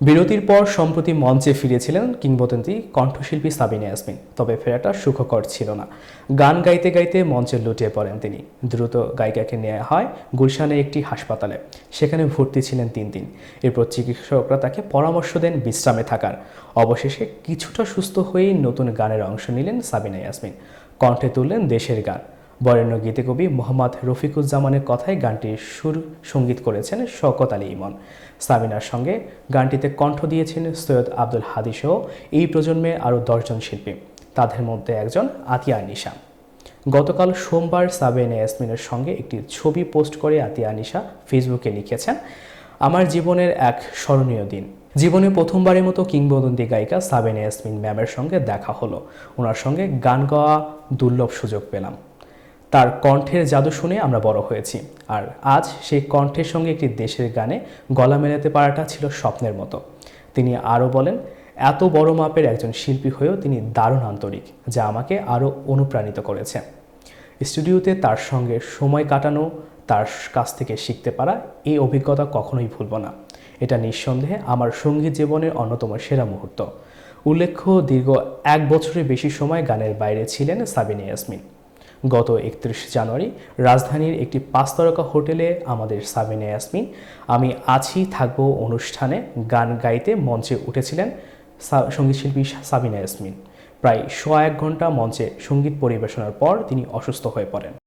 বিরতির পর সম্প্রতি মঞ্চে ফিরেছিলেন কিংবদন্তি কণ্ঠশিল্পী সাবিনা ইয়াসমিন, তবে ফেরাটা সুখকর ছিল না। গান গাইতে গাইতে মঞ্চে লুটিয়ে পড়েন তিনি। দ্রুত গায়িকাকে নেওয়া হয় গুলশানে একটি হাসপাতালে। সেখানে ভর্তি ছিলেন তিন দিন এরপর চিকিৎসকরা তাকে পরামর্শ দেন বিশ্রামে থাকার। অবশেষে কিছুটা সুস্থ হয়েই নতুন গানের অংশ নিলেন সাবিনা ইয়াসমিন। কণ্ঠে তুললেন দেশের গান। বরেণ্য গীতিকবি মোহাম্মদ রফিকুজ্জামানের কথায় গানটির সুর সংগীত করেছেন শওকত আলী ইমন। সাবিনার সঙ্গে গানটিতে কণ্ঠ দিয়েছেন সৈয়দ আব্দুল হাদি সহ এই প্রজন্মে আরও দশজন শিল্পী। তাদের মধ্যে একজন আতিয়া নিশা। গতকাল সোমবার সাবিনা ইয়াসমিনের সঙ্গে একটি ছবি পোস্ট করে আতিয়া নিশা ফেসবুকে লিখেছেন, আমার জীবনের এক স্মরণীয় দিন। জীবনে প্রথমবারের মতো কিংবদন্তি গায়িকা সাবিনা ইয়াসমিন ম্যামের সঙ্গে দেখা হলো। ওনার সঙ্গে গান গাওয়া দুর্লভ সুযোগ পেলাম। তার কণ্ঠের জাদু শুনে আমরা বড় হয়েছি। আর আজ সেই কণ্ঠের সঙ্গে একটি দেশের গানে গলা মেলাতে পারাটা ছিল স্বপ্নের মতো। তিনি আরও বলেন, এত বড় মাপের একজন শিল্পী হয়েও তিনি দারুণ আন্তরিক, যা আমাকে আরও অনুপ্রাণিত করেছে। স্টুডিওতে তার সঙ্গে সময় কাটানো, তার কাছ থেকে শিখতে পারা, এই অভিজ্ঞতা কখনোই ভুলব না। এটা নিঃসন্দেহে আমার সংগীত জীবনের অন্যতম সেরা মুহূর্ত। উল্লেখ্য, দীর্ঘ এক বছরের বেশি সময় গানের বাইরে ছিলেন সাবিনা ইয়াসমিন। গত একত্রিশ জানুয়ারি রাজধানীর একটি পাঁচতারকা হোটেলে আমাদের সাবিনা ইয়াসমিন, আমি আছি থাকব অনুষ্ঠানে গান গাইতে মঞ্চে উঠেছিলেন সঙ্গীতশিল্পী সাবিনা ইয়াসমিন। প্রায় সোয়া এক ঘণ্টা মঞ্চে সংগীত পরিবেশনার পর তিনি অসুস্থ হয়ে পড়েন।